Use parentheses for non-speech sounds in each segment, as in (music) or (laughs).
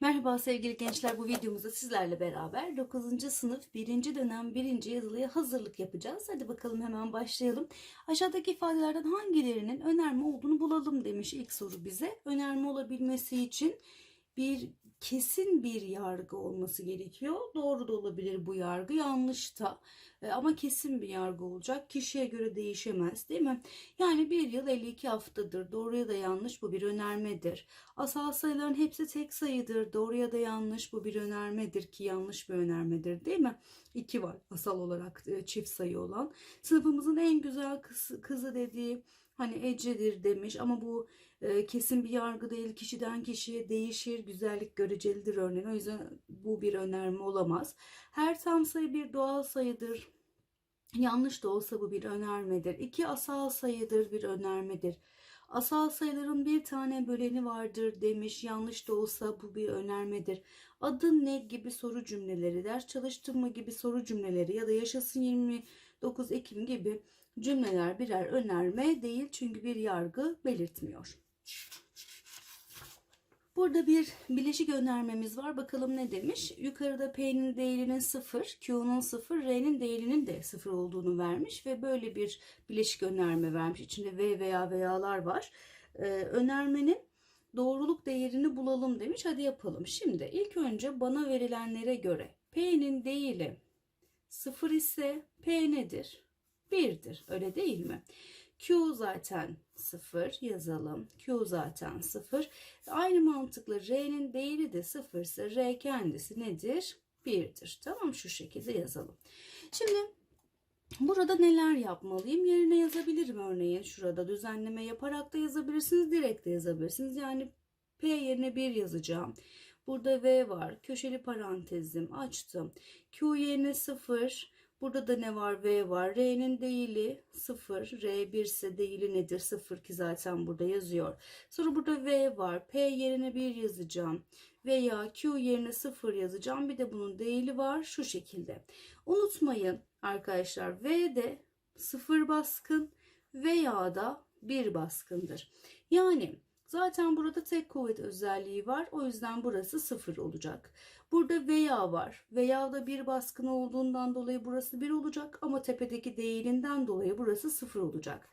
Merhaba sevgili gençler bu videomuzda sizlerle beraber 9. sınıf 1. dönem 1. yazılıya hazırlık yapacağız. Hadi bakalım hemen başlayalım. Aşağıdaki ifadelerden hangilerinin önerme olduğunu bulalım demiş ilk soru bize. Önerme olabilmesi için bir kesin bir yargı olması gerekiyor. Doğru da olabilir bu yargı, yanlış da. E, Ama kesin bir yargı olacak. Kişiye göre değişemez değil mi? Yani bir yıl 52 haftadır. Doğruya da yanlış bu bir önermedir. Asal sayıların hepsi tek sayıdır. Doğruya da yanlış bu bir önermedir ki yanlış bir önermedir değil mi? İki var asal olarak e, çift sayı olan. Sınıfımızın en güzel kızı dediği hani Ece'dir demiş ama bu e, kesin bir yargı değil. Kişiden kişiye değişir. Güzellik görecelidir örneğin. O yüzden bu bir önerme olamaz. Her tam sayı bir doğal sayıdır. Yanlış da olsa bu bir önermedir. İki asal sayıdır bir önermedir. Asal sayıların bir tane böleni vardır demiş. Yanlış da olsa bu bir önermedir. Adın ne gibi soru cümleleri, ders çalıştın mı gibi soru cümleleri ya da yaşasın 29 Ekim gibi cümleler birer önerme değil çünkü bir yargı belirtmiyor. Burada bir bileşik önermemiz var. Bakalım ne demiş? Yukarıda P'nin değerinin 0, Q'nun 0, R'nin değerinin de 0 olduğunu vermiş ve böyle bir bileşik önerme vermiş. İçinde V veya veyalar var. Ee, önermenin doğruluk değerini bulalım demiş. Hadi yapalım. Şimdi ilk önce bana verilenlere göre P'nin değili 0 ise P nedir? 1'dir. Öyle değil mi? Q zaten 0 yazalım. Q zaten 0. Aynı mantıkla R'nin değeri de 0 ise R kendisi nedir? 1'dir. Tamam şu şekilde yazalım. Şimdi burada neler yapmalıyım? Yerine yazabilirim örneğin şurada düzenleme yaparak da yazabilirsiniz. Direkt de yazabilirsiniz. Yani P yerine 1 yazacağım. Burada V var. Köşeli parantezim açtım. Q yerine 0. Burada da ne var? V var. R'nin değili 0. R 1 ise değili nedir? 0 ki zaten burada yazıyor. Sonra burada V var. P yerine 1 yazacağım. Veya Q yerine 0 yazacağım. Bir de bunun değili var. Şu şekilde. Unutmayın arkadaşlar. V de 0 baskın veya da 1 baskındır. Yani Zaten burada tek kuvvet özelliği var. O yüzden burası sıfır olacak. Burada veya var. Veya da bir baskın olduğundan dolayı burası bir olacak. Ama tepedeki değilinden dolayı burası sıfır olacak.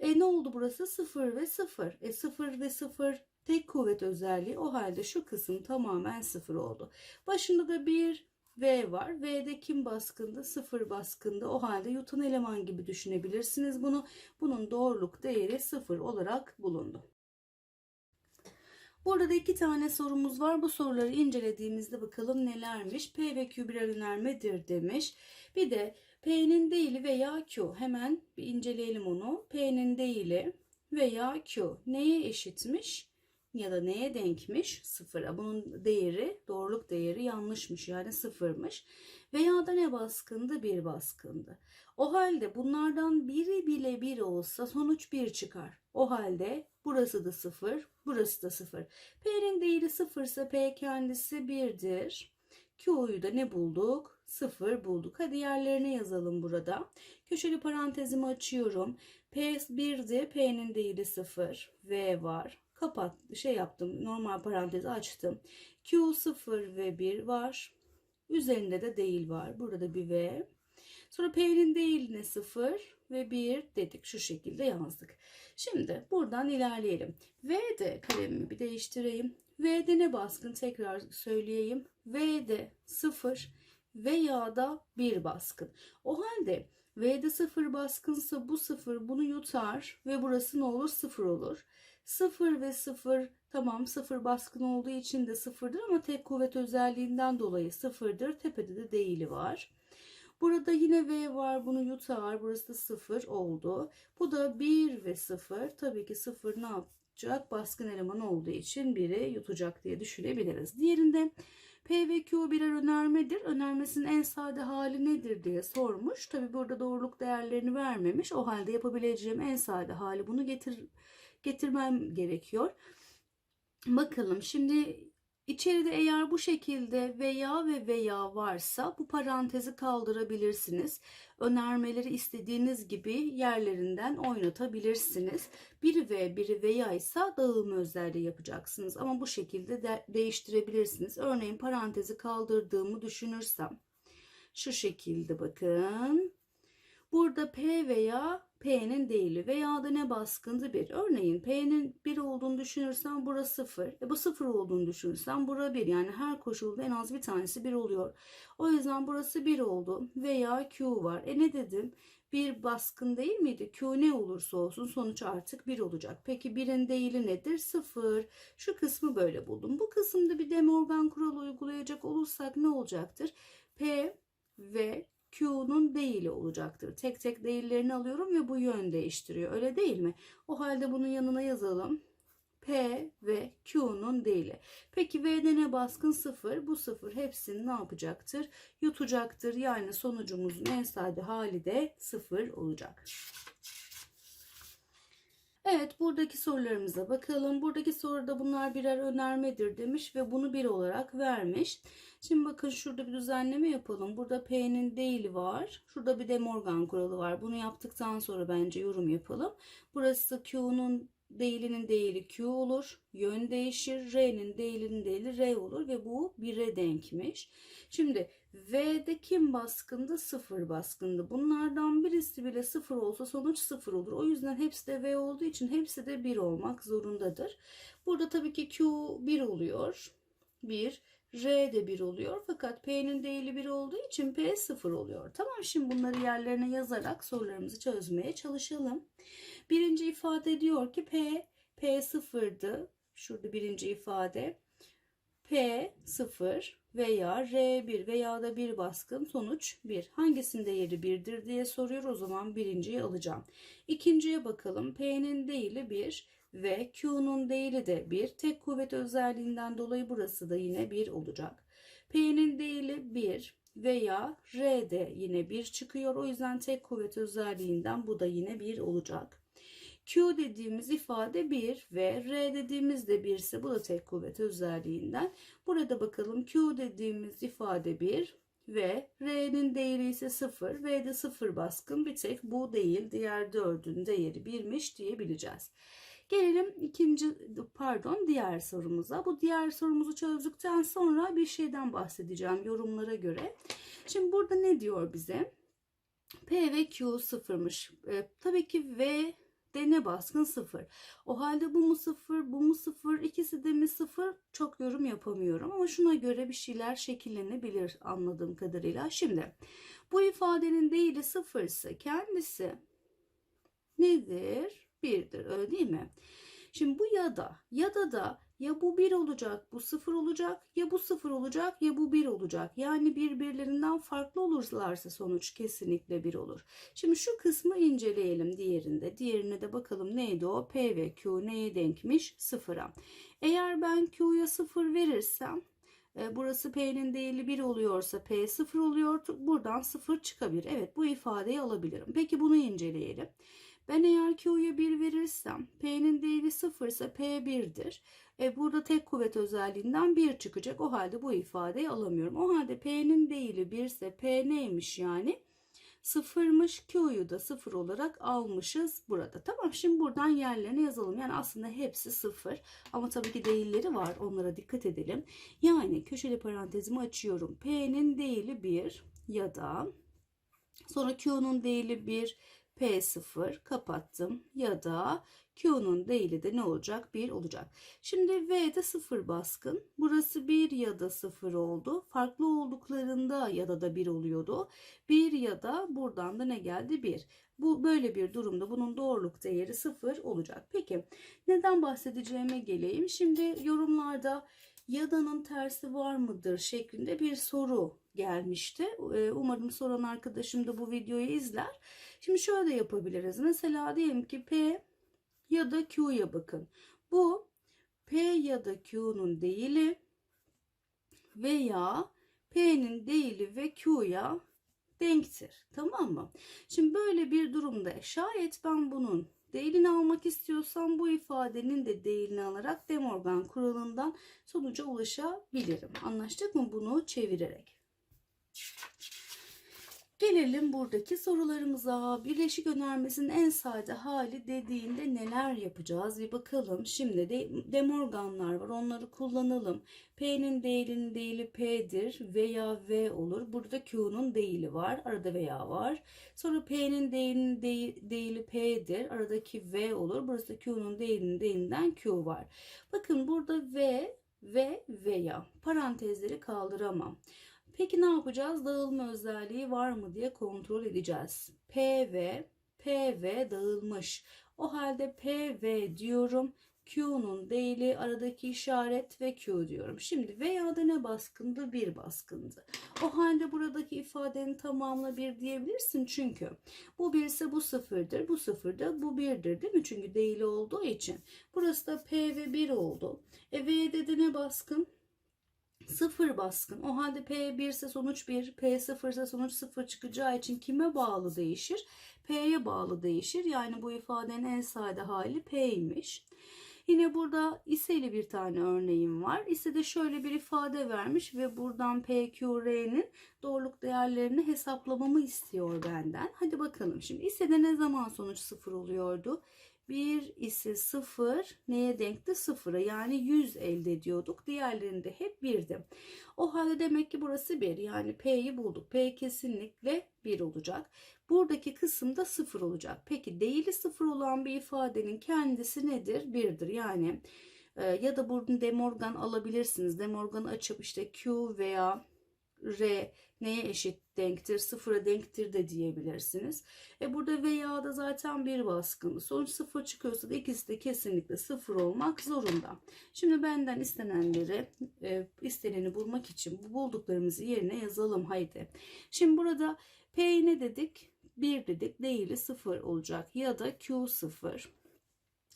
E ne oldu burası? Sıfır ve sıfır. E sıfır ve sıfır tek kuvvet özelliği. O halde şu kısım tamamen sıfır oldu. Başında da bir V var. V'de kim baskında? Sıfır baskında. O halde yutan eleman gibi düşünebilirsiniz bunu. Bunun doğruluk değeri sıfır olarak bulundu. Burada da iki tane sorumuz var. Bu soruları incelediğimizde bakalım nelermiş. P ve Q birer önermedir demiş. Bir de P'nin değili veya Q. Hemen bir inceleyelim onu. P'nin değili veya Q neye eşitmiş? Ya da neye denkmiş? Sıfıra. Bunun değeri, doğruluk değeri yanlışmış yani sıfırmış. Veya da ne baskındı? Bir baskındı. O halde bunlardan biri bile bir olsa sonuç bir çıkar. O halde burası da sıfır, burası da sıfır. P'nin değeri sıfırsa P kendisi birdir. Q'yu da ne bulduk? Sıfır bulduk. Hadi yerlerine yazalım burada. Köşeli parantezimi açıyorum. P 1'di. P'nin değeri sıfır. V var kapat şey yaptım normal parantez açtım. Q 0 ve 1 var. Üzerinde de değil var. Burada bir v. Sonra p'nin değiline 0 ve 1 dedik. Şu şekilde yazdık. Şimdi buradan ilerleyelim. V'de kalemimi bir değiştireyim. V'de ne baskın? Tekrar söyleyeyim. V'de 0 veya da 1 baskın. O halde V'de 0 baskınsa bu 0 bunu yutar ve burası ne olur? 0 olur. 0 ve 0 tamam 0 baskın olduğu için de 0'dır ama tek kuvvet özelliğinden dolayı 0'dır. Tepede de değili var. Burada yine V var bunu yutar. Burası da 0 oldu. Bu da 1 ve 0. Tabii ki 0 ne yapacak? Baskın eleman olduğu için 1'i yutacak diye düşünebiliriz. Diğerinde P ve Q birer önermedir. Önermesinin en sade hali nedir diye sormuş. Tabi burada doğruluk değerlerini vermemiş. O halde yapabileceğim en sade hali bunu getir, getirmem gerekiyor. Bakalım şimdi İçeride eğer bu şekilde veya ve veya varsa bu parantezi kaldırabilirsiniz. Önermeleri istediğiniz gibi yerlerinden oynatabilirsiniz. Biri ve biri veya ise dağılma özelliği yapacaksınız. Ama bu şekilde de değiştirebilirsiniz. Örneğin parantezi kaldırdığımı düşünürsem şu şekilde bakın. Burada P veya P'nin değili veya da ne baskındı 1. Örneğin P'nin 1 olduğunu düşünürsen burası 0. E bu 0 olduğunu düşünürsen bura 1. Yani her koşulda en az bir tanesi 1 oluyor. O yüzden burası 1 oldu. Veya Q var. E ne dedim? Bir baskın değil miydi? Q ne olursa olsun sonuç artık 1 olacak. Peki 1'in değili nedir? 0. Şu kısmı böyle buldum. Bu kısımda bir De Morgan kuralı uygulayacak olursak ne olacaktır? P ve Q'nun değili olacaktır. Tek tek değillerini alıyorum ve bu yön değiştiriyor. Öyle değil mi? O halde bunun yanına yazalım. P ve Q'nun değili. Peki V'de ne baskın? 0. Bu 0 hepsini ne yapacaktır? Yutacaktır. Yani sonucumuzun en sade hali de 0 olacak. Evet buradaki sorularımıza bakalım. Buradaki soruda bunlar birer önermedir demiş ve bunu bir olarak vermiş. Şimdi bakın şurada bir düzenleme yapalım. Burada P'nin değili var. Şurada bir de Morgan kuralı var. Bunu yaptıktan sonra bence yorum yapalım. Burası Q'nun değilinin değili Q olur. Yön değişir. R'nin değilinin değili R olur ve bu 1'e denkmiş. Şimdi V'de kim baskındı? 0 baskındı. Bunlardan birisi bile 0 olsa sonuç 0 olur. O yüzden hepsi de V olduğu için hepsi de 1 olmak zorundadır. Burada tabii ki Q 1 oluyor. 1. R de 1 oluyor. Fakat P'nin değili 1 olduğu için P 0 oluyor. Tamam şimdi bunları yerlerine yazarak sorularımızı çözmeye çalışalım. Birinci ifade diyor ki P, P 0'dı. Şurada birinci ifade. P 0 veya R1 veya da 1 baskın sonuç 1. Hangisinin değeri 1'dir diye soruyor. O zaman birinciyi alacağım. İkinciye bakalım. P'nin değili 1 ve Q'nun değili de 1. Tek kuvvet özelliğinden dolayı burası da yine 1 olacak. P'nin değili 1 veya R de yine 1 çıkıyor. O yüzden tek kuvvet özelliğinden bu da yine 1 olacak. Q dediğimiz ifade 1 ve R dediğimiz de 1 ise bu da tek kuvvet özelliğinden. Burada bakalım Q dediğimiz ifade 1 ve R'nin değeri ise 0. V'de 0 baskın bir tek bu değil. Diğer dördün değeri 1'miş diyebileceğiz. Gelelim ikinci pardon diğer sorumuza. Bu diğer sorumuzu çözdükten sonra bir şeyden bahsedeceğim yorumlara göre. Şimdi burada ne diyor bize? P ve Q sıfırmış. E, tabii ki V de ne baskın sıfır. O halde bu mu sıfır, bu mu sıfır, ikisi de mi sıfır çok yorum yapamıyorum. Ama şuna göre bir şeyler şekillenebilir anladığım kadarıyla. Şimdi bu ifadenin değili sıfırsa kendisi nedir? Birdir öyle değil mi? Şimdi bu ya da ya da da ya bu 1 olacak, bu 0 olacak, ya bu 0 olacak, ya bu 1 olacak. Yani birbirlerinden farklı olurlarsa sonuç kesinlikle 1 olur. Şimdi şu kısmı inceleyelim diğerinde. Diğerine de bakalım neydi o? P ve Q neye denkmiş? 0'a. Eğer ben Q'ya 0 verirsem e, burası P'nin değili 1 oluyorsa P 0 oluyor. Buradan 0 çıkabilir. Evet bu ifadeyi alabilirim. Peki bunu inceleyelim. Ben eğer Q'ya 1 verirsem P'nin değeri 0 ise P 1'dir. E burada tek kuvvet özelliğinden 1 çıkacak. O halde bu ifadeyi alamıyorum. O halde P'nin değili 1 ise P neymiş yani? Sıfırmış Q'yu da sıfır olarak almışız burada. Tamam şimdi buradan yerlerine yazalım. Yani aslında hepsi sıfır. Ama tabii ki değilleri var. Onlara dikkat edelim. Yani köşeli parantezimi açıyorum. P'nin değili 1 ya da sonra Q'nun değili 1 P0 kapattım ya da Q'nun değili de ne olacak? 1 olacak. Şimdi V'de 0 baskın. Burası 1 ya da 0 oldu. Farklı olduklarında ya da da 1 oluyordu. 1 ya da buradan da ne geldi? 1. Bu böyle bir durumda bunun doğruluk değeri 0 olacak. Peki neden bahsedeceğime geleyim. Şimdi yorumlarda yadanın tersi var mıdır şeklinde bir soru gelmişti. Ee, umarım soran arkadaşım da bu videoyu izler. Şimdi şöyle yapabiliriz. Mesela diyelim ki P ya da Q'ya bakın. Bu P ya da Q'nun değili veya P'nin değili ve Q'ya denktir. Tamam mı? Şimdi böyle bir durumda şayet ben bunun Değilini almak istiyorsam bu ifadenin de değilini alarak De Morgan kuralından sonuca ulaşabilirim. Anlaştık mı bunu çevirerek? Gelelim buradaki sorularımıza. Birleşik önermesinin en sade hali dediğinde neler yapacağız bir bakalım. Şimdi de demorganlar var onları kullanalım. P'nin değilinin değili P'dir veya V olur. Burada Q'nun değili var. Arada veya var. Sonra P'nin değilinin deği- değili P'dir. Aradaki V olur. Burası da Q'nun değilinin değilinden Q var. Bakın burada V ve veya parantezleri kaldıramam. Peki ne yapacağız? Dağılma özelliği var mı diye kontrol edeceğiz. PV, PV dağılmış. O halde PV diyorum. Q'nun değili aradaki işaret ve Q diyorum. Şimdi veya da ne baskındı? Bir baskındı. O halde buradaki ifadenin tamamına bir diyebilirsin çünkü bu bir ise bu sıfırdır. Bu sıfır da bu birdir değil mi? Çünkü değili olduğu için. Burası da P ve 1 oldu. E V'de de ne baskın? Sıfır baskın. O halde P1 ise sonuç 1, P0 ise sonuç 0 çıkacağı için kime bağlı değişir? P'ye bağlı değişir. Yani bu ifadenin en sade hali P'ymiş. Yine burada iseli bir tane örneğim var. İse de şöyle bir ifade vermiş ve buradan PQR'nin doğruluk değerlerini hesaplamamı istiyor benden. Hadi bakalım şimdi ise ne zaman sonuç 0 oluyordu? 1 ise 0 neye denkti? 0'a yani 100 elde ediyorduk. Diğerlerinde hep 1'di. O halde demek ki burası 1 yani P'yi bulduk. P kesinlikle 1 olacak. Buradaki kısımda 0 olacak. Peki değili 0 olan bir ifadenin kendisi nedir? 1'dir. Yani e, ya da buradan demorgan alabilirsiniz. Demorgan'ı açıp işte Q veya R neye eşit denktir? Sıfıra denktir de diyebilirsiniz. E burada veya da zaten bir baskın. Sonuç sıfır çıkıyorsa da ikisi de kesinlikle sıfır olmak zorunda. Şimdi benden istenenleri, e, isteneni bulmak için bu bulduklarımızı yerine yazalım haydi. Şimdi burada P ne dedik? 1 dedik. Değili 0 olacak ya da Q 0.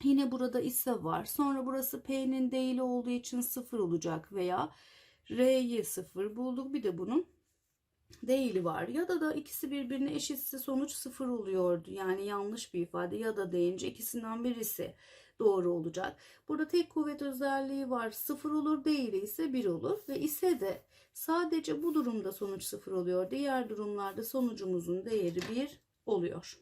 Yine burada ise var. Sonra burası P'nin değili olduğu için 0 olacak veya R'yi 0 bulduk. Bir de bunun değili var. Ya da da ikisi birbirine eşitse sonuç 0 oluyordu. Yani yanlış bir ifade ya da deyince ikisinden birisi doğru olacak. Burada tek kuvvet özelliği var. 0 olur değili ise 1 olur. Ve ise de sadece bu durumda sonuç 0 oluyor. Diğer durumlarda sonucumuzun değeri 1 oluyor.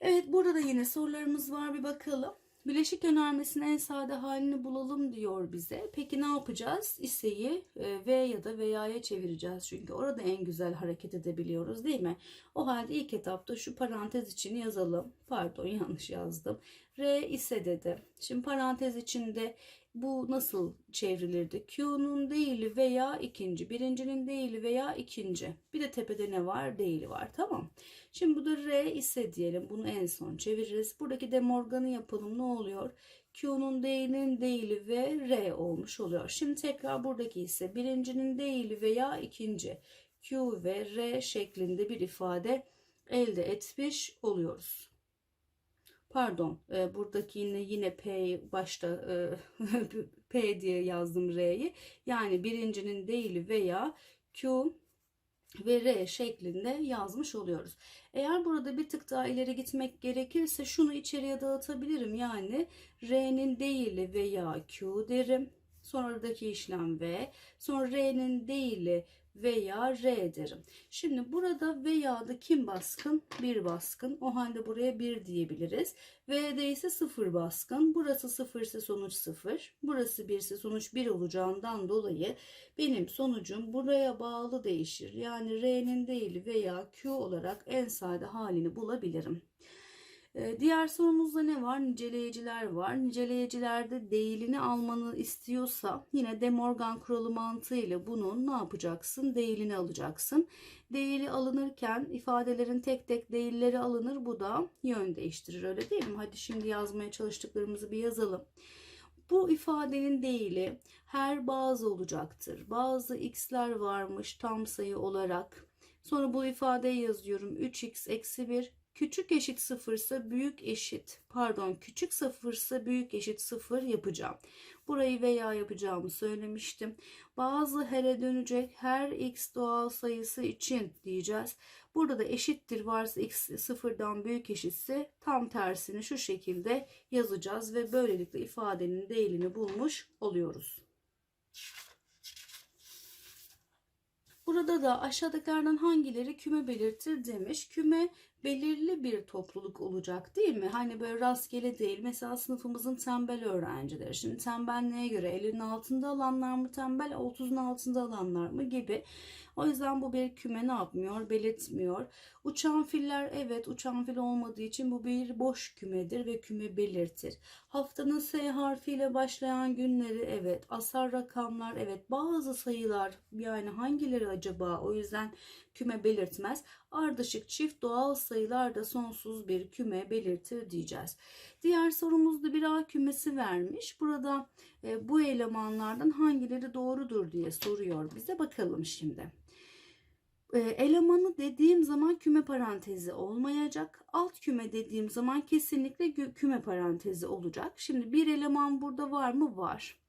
Evet burada da yine sorularımız var bir bakalım. Bileşik önermesinin en sade halini bulalım diyor bize. Peki ne yapacağız? İseyi e, V ya da veya'ya çevireceğiz. Çünkü orada en güzel hareket edebiliyoruz değil mi? O halde ilk etapta şu parantez içini yazalım. Pardon (laughs) yanlış yazdım. R ise dedi. Şimdi parantez içinde bu nasıl çevrilirdi? Q'nun değili veya ikinci. Birincinin değili veya ikinci. Bir de tepede ne var? Değili var. Tamam. Şimdi bu da R ise diyelim. Bunu en son çeviririz. Buradaki de Morgan'ı yapalım. Ne oluyor? Q'nun değilinin değili ve R olmuş oluyor. Şimdi tekrar buradaki ise birincinin değili veya ikinci. Q ve R şeklinde bir ifade elde etmiş oluyoruz. Pardon, e, buradaki yine P başta e, (laughs) P diye yazdım R'yi. Yani birincinin değili veya Q ve R şeklinde yazmış oluyoruz. Eğer burada bir tık daha ileri gitmek gerekirse şunu içeriye dağıtabilirim. Yani R'nin değili veya Q derim. Sonradaki işlem V. Sonra R'nin değili veya R derim. Şimdi burada veya da kim baskın? Bir baskın. O halde buraya bir diyebiliriz. V'de ise sıfır baskın. Burası sıfır ise sonuç sıfır. Burası bir ise sonuç bir olacağından dolayı benim sonucum buraya bağlı değişir. Yani R'nin değili veya Q olarak en sade halini bulabilirim. Ee, Diğer sorumuzda ne var? Niceleyiciler var. Niceleyicilerde değilini almanı istiyorsa yine De Morgan kuralı mantığıyla bunun ne yapacaksın? Değilini alacaksın. Değili alınırken ifadelerin tek tek değilleri alınır. Bu da yön değiştirir öyle değil mi? Hadi şimdi yazmaya çalıştıklarımızı bir yazalım. Bu ifadenin değili her bazı olacaktır. Bazı x'ler varmış tam sayı olarak. Sonra bu ifadeyi yazıyorum. 3x eksi 1 küçük eşit sıfırsa büyük eşit pardon küçük sıfırsa büyük eşit sıfır yapacağım. Burayı veya yapacağımı söylemiştim. Bazı her'e dönecek her x doğal sayısı için diyeceğiz. Burada da eşittir varsa x sıfırdan büyük eşitse tam tersini şu şekilde yazacağız ve böylelikle ifadenin değerini bulmuş oluyoruz. Burada da aşağıdakilerden hangileri küme belirtir demiş. Küme belirli bir topluluk olacak değil mi? Hani böyle rastgele değil. Mesela sınıfımızın tembel öğrencileri. Şimdi tembel neye göre? Elinin altında alanlar mı tembel, 30'un altında alanlar mı gibi. O yüzden bu bir küme ne yapmıyor? Belirtmiyor. Uçan filler evet uçan fil olmadığı için bu bir boş kümedir ve küme belirtir. Haftanın S harfiyle başlayan günleri evet. Asar rakamlar evet. Bazı sayılar yani hangileri acaba? O yüzden küme belirtmez. Ardışık çift doğal sayılar da sonsuz bir küme belirtir diyeceğiz. Diğer sorumuzda bir A kümesi vermiş. Burada e, bu elemanlardan hangileri doğrudur diye soruyor bize. Bakalım şimdi. E, elemanı dediğim zaman küme parantezi olmayacak. Alt küme dediğim zaman kesinlikle küme parantezi olacak. Şimdi bir eleman burada var mı? Var.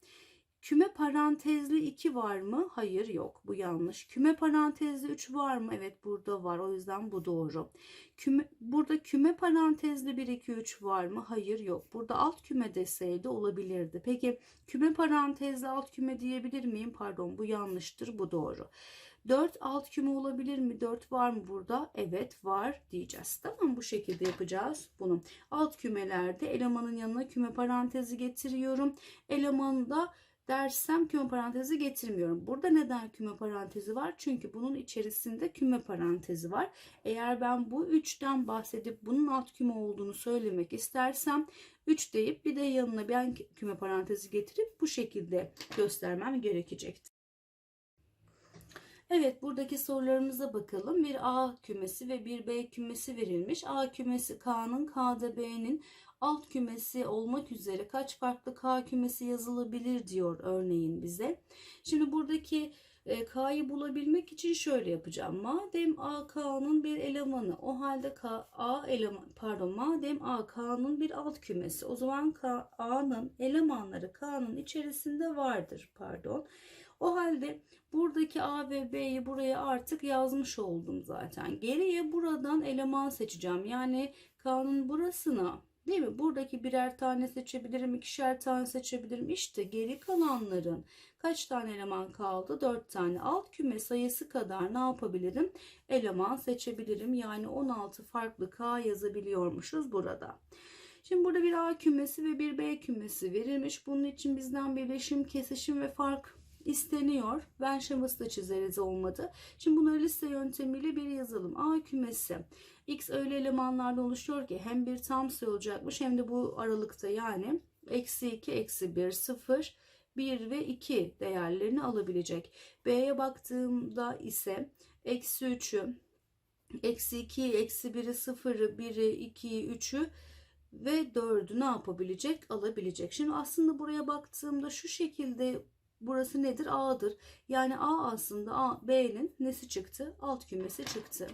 Küme parantezli 2 var mı? Hayır yok. Bu yanlış. Küme parantezli 3 var mı? Evet burada var. O yüzden bu doğru. Küme, burada küme parantezli 1, 2, 3 var mı? Hayır yok. Burada alt küme deseydi olabilirdi. Peki küme parantezli alt küme diyebilir miyim? Pardon bu yanlıştır. Bu doğru. 4 alt küme olabilir mi? 4 var mı burada? Evet var diyeceğiz. Tamam bu şekilde yapacağız bunu. Alt kümelerde elemanın yanına küme parantezi getiriyorum. Elemanı da dersem küme parantezi getirmiyorum. Burada neden küme parantezi var? Çünkü bunun içerisinde küme parantezi var. Eğer ben bu 3'ten bahsedip bunun alt küme olduğunu söylemek istersem 3 deyip bir de yanına ben küme parantezi getirip bu şekilde göstermem gerekecektir. Evet buradaki sorularımıza bakalım. Bir A kümesi ve bir B kümesi verilmiş. A kümesi K'nın, K'da B'nin alt kümesi olmak üzere kaç farklı K kümesi yazılabilir diyor örneğin bize. Şimdi buradaki e, K'yı bulabilmek için şöyle yapacağım. Madem A K'nın bir elemanı o halde K A eleman pardon madem A K'nın bir alt kümesi o zaman K A'nın elemanları K'nın içerisinde vardır pardon. O halde buradaki A ve B'yi buraya artık yazmış oldum zaten. Geriye buradan eleman seçeceğim. Yani K'nın burasına değil mi? Buradaki birer tane seçebilirim, ikişer tane seçebilirim. İşte geri kalanların kaç tane eleman kaldı? 4 tane. Alt küme sayısı kadar ne yapabilirim? Eleman seçebilirim. Yani 16 farklı K yazabiliyormuşuz burada. Şimdi burada bir A kümesi ve bir B kümesi verilmiş. Bunun için bizden birleşim, kesişim ve fark isteniyor. Ben şeması da çizeriz olmadı. Şimdi bunları liste yöntemiyle bir yazalım. A kümesi. X öyle elemanlardan oluşuyor ki hem bir tam sayı olacakmış hem de bu aralıkta yani eksi 2, eksi 1, 0, 1 ve 2 değerlerini alabilecek. B'ye baktığımda ise eksi 3'ü, eksi 2'yi, eksi 1'i, 0'ı, 1'i, 2'yi, 3'ü ve 4'ü ne yapabilecek? Alabilecek. Şimdi aslında buraya baktığımda şu şekilde burası nedir? A'dır. Yani A aslında A, B'nin nesi çıktı? Alt kümesi çıktı.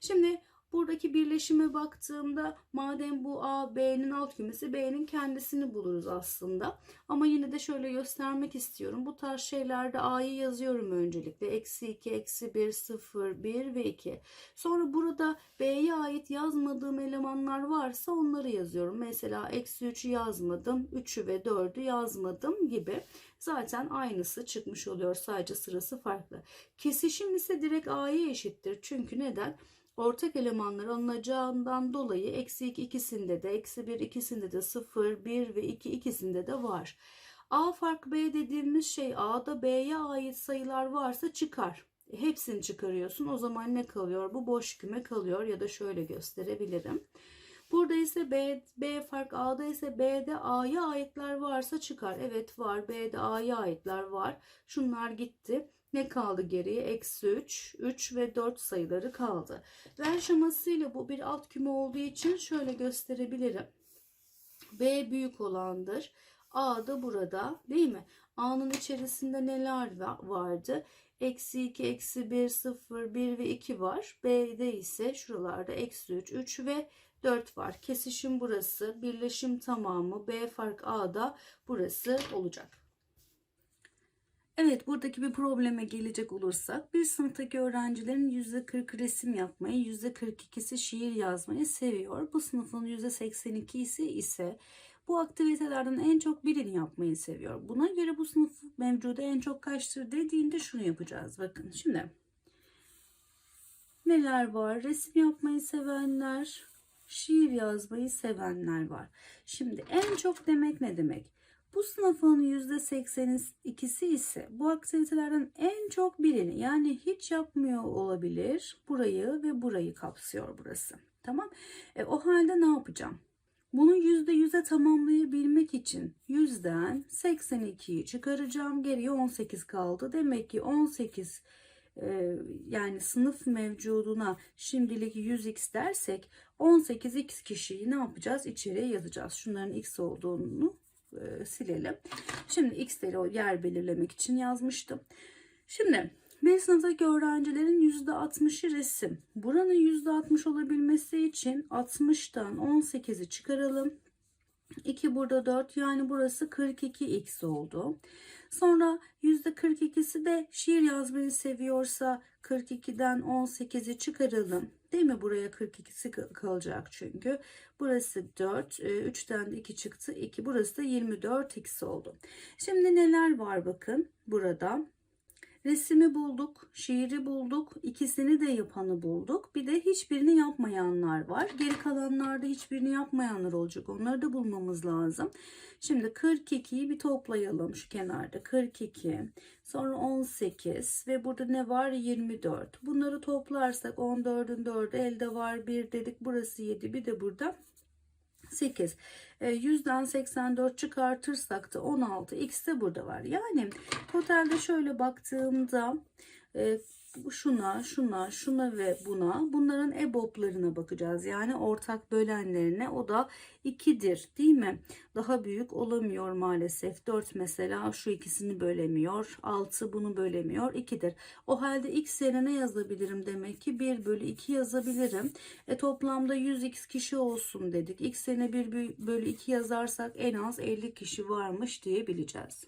Şimdi buradaki birleşime baktığımda madem bu A, B'nin alt kümesi B'nin kendisini buluruz aslında. Ama yine de şöyle göstermek istiyorum. Bu tarz şeylerde A'yı yazıyorum öncelikle. Eksi 2, eksi 1, 0, 1 ve 2. Sonra burada B'ye ait yazmadığım elemanlar varsa onları yazıyorum. Mesela eksi 3'ü yazmadım. 3'ü ve 4'ü yazmadım gibi zaten aynısı çıkmış oluyor. Sadece sırası farklı. Kesişim ise direkt A'ya eşittir. Çünkü neden? Ortak elemanlar alınacağından dolayı eksi 2 ikisinde de, eksi 1 ikisinde de, 0, 1 ve 2 ikisinde de var. A fark B dediğimiz şey A'da B'ye ait sayılar varsa çıkar. Hepsini çıkarıyorsun. O zaman ne kalıyor? Bu boş küme kalıyor ya da şöyle gösterebilirim. Burada ise B, B fark A'da ise B'de A'ya aitler varsa çıkar. Evet var. B'de A'ya aitler var. Şunlar gitti. Ne kaldı geriye? Eksi 3, 3 ve 4 sayıları kaldı. Ver şemasıyla bu bir alt küme olduğu için şöyle gösterebilirim. B büyük olandır. A da burada değil mi? A'nın içerisinde neler vardı? Eksi 2, eksi 1, 0, 1 ve 2 var. B'de ise şuralarda eksi 3, 3 ve 4 var. Kesişim burası. Birleşim tamamı B fark A'da burası olacak. Evet buradaki bir probleme gelecek olursak bir sınıftaki öğrencilerin %40 resim yapmayı %42'si şiir yazmayı seviyor. Bu sınıfın %82'si ise bu aktivitelerden en çok birini yapmayı seviyor. Buna göre bu sınıf mevcudu en çok kaçtır dediğinde şunu yapacağız. Bakın şimdi neler var? Resim yapmayı sevenler, şiir yazmayı sevenler var. Şimdi en çok demek ne demek? Bu sınıfın %82'si ise bu aktivitelerden en çok birini yani hiç yapmıyor olabilir. Burayı ve burayı kapsıyor burası. Tamam. E, o halde ne yapacağım? Bunu %100'e tamamlayabilmek için 100'den 82'yi çıkaracağım. Geriye 18 kaldı. Demek ki 18 e, yani sınıf mevcuduna şimdilik 100x dersek 18x kişiyi ne yapacağız? İçeriye yazacağız. Şunların x olduğunu e, silelim. Şimdi x'leri o yer belirlemek için yazmıştım. Şimdi bir sınıftaki öğrencilerin %60'ı resim. Buranın %60 olabilmesi için 60'tan 18'i çıkaralım. 2 burada 4 yani burası 42x oldu. Sonra %42'si de şiir yazmayı seviyorsa 42'den 18'i çıkaralım. Değil mi? Buraya 42'si kalacak çünkü. Burası 4. 3'ten de 2 çıktı. 2. Burası da 24x oldu. Şimdi neler var bakın burada. Resimi bulduk, şiiri bulduk, ikisini de yapanı bulduk. Bir de hiçbirini yapmayanlar var. Geri kalanlarda hiçbirini yapmayanlar olacak. Onları da bulmamız lazım. Şimdi 42'yi bir toplayalım şu kenarda. 42, sonra 18 ve burada ne var? 24. Bunları toplarsak 14'ün 4'ü elde var 1 dedik. Burası 7 bir de burada 8. 100'den 84 çıkartırsak da 16. X de burada var. Yani totalde şöyle baktığımda e, şuna, şuna, şuna ve buna bunların EBOB'larına bakacağız. Yani ortak bölenlerine o da 2'dir değil mi? Daha büyük olamıyor maalesef. 4 mesela şu ikisini bölemiyor. 6 bunu bölemiyor. 2'dir. O halde x yerine ne yazabilirim demek ki 1 bölü 2 yazabilirim. E toplamda 100x kişi olsun dedik. x yerine 1 bölü 2 yazarsak en az 50 kişi varmış diyebileceğiz.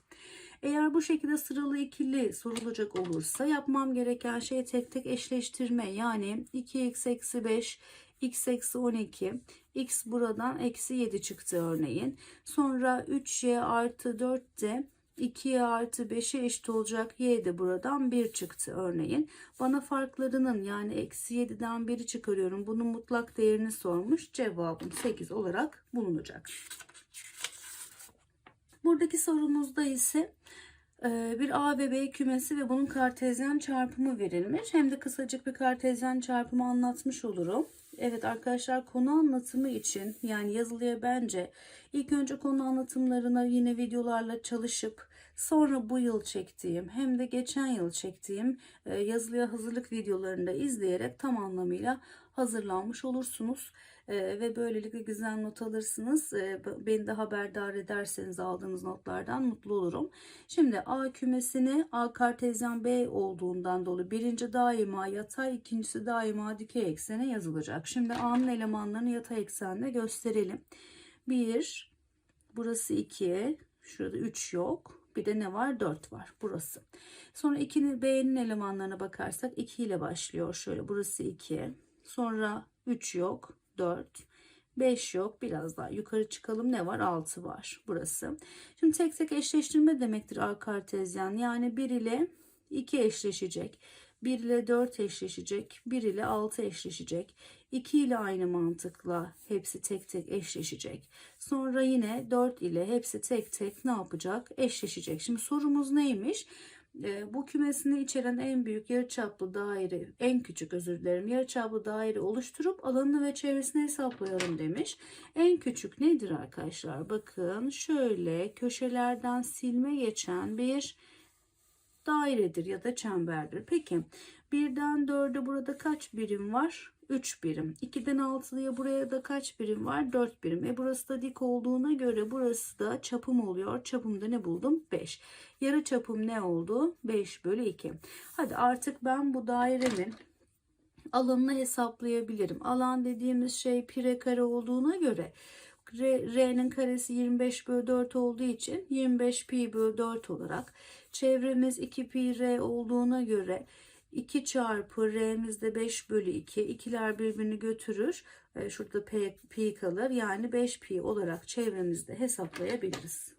Eğer bu şekilde sıralı ikili sorulacak olursa yapmam gereken şey tek tek eşleştirme. Yani 2x eksi 5 x eksi 12 x buradan eksi 7 çıktı örneğin. Sonra 3y artı 4 de 2'ye artı 5'e eşit olacak y de buradan 1 çıktı örneğin. Bana farklarının yani eksi 7'den 1'i çıkarıyorum. Bunun mutlak değerini sormuş. Cevabım 8 olarak bulunacak. Buradaki sorumuzda ise bir A ve B kümesi ve bunun kartezyen çarpımı verilmiş. Hem de kısacık bir kartezyen çarpımı anlatmış olurum. Evet arkadaşlar konu anlatımı için yani yazılıya bence ilk önce konu anlatımlarına yine videolarla çalışıp sonra bu yıl çektiğim hem de geçen yıl çektiğim e, yazılıya hazırlık videolarını da izleyerek tam anlamıyla hazırlanmış olursunuz. Ve böylelikle güzel not alırsınız. Beni de haberdar ederseniz aldığınız notlardan mutlu olurum. Şimdi A kümesini A kartezyen B olduğundan dolayı birinci daima yatay ikincisi daima dikey eksene yazılacak. Şimdi A'nın elemanlarını yatay eksende gösterelim. 1 burası 2 şurada 3 yok. Bir de ne var? 4 var. Burası. Sonra 2'nin B'nin elemanlarına bakarsak 2 ile başlıyor. Şöyle burası 2. Sonra 3 yok. 4, 5 yok. Biraz daha yukarı çıkalım. Ne var? 6 var. Burası. Şimdi tek tek eşleştirme demektir A kartezyen. Yani 1 ile 2 eşleşecek. 1 ile 4 eşleşecek. 1 ile 6 eşleşecek. 2 ile aynı mantıkla hepsi tek tek eşleşecek. Sonra yine 4 ile hepsi tek tek ne yapacak? Eşleşecek. Şimdi sorumuz neymiş? E, bu kümesini içeren en büyük yarıçaplı daire, en küçük özür dilerim, yarıçaplı daire oluşturup alanını ve çevresini hesaplayalım demiş. En küçük nedir arkadaşlar? Bakın şöyle köşelerden silme geçen bir dairedir ya da çemberdir. Peki birden dörde burada kaç birim var? 3 birim. 2'den 6'ya buraya da kaç birim var? 4 birim. E burası da dik olduğuna göre burası da çapım oluyor. Çapımda ne buldum? 5. Yarı çapım ne oldu? 5 bölü 2. Hadi artık ben bu dairenin alanını hesaplayabilirim. Alan dediğimiz şey pire kare olduğuna göre R'nin karesi 25 bölü 4 olduğu için 25 pi bölü 4 olarak çevremiz 2 pi R olduğuna göre 2 çarpı R'miz de 5 bölü 2. İkiler birbirini götürür. E, Şurada pi, pi kalır. Yani 5 pi olarak çevremizde hesaplayabiliriz.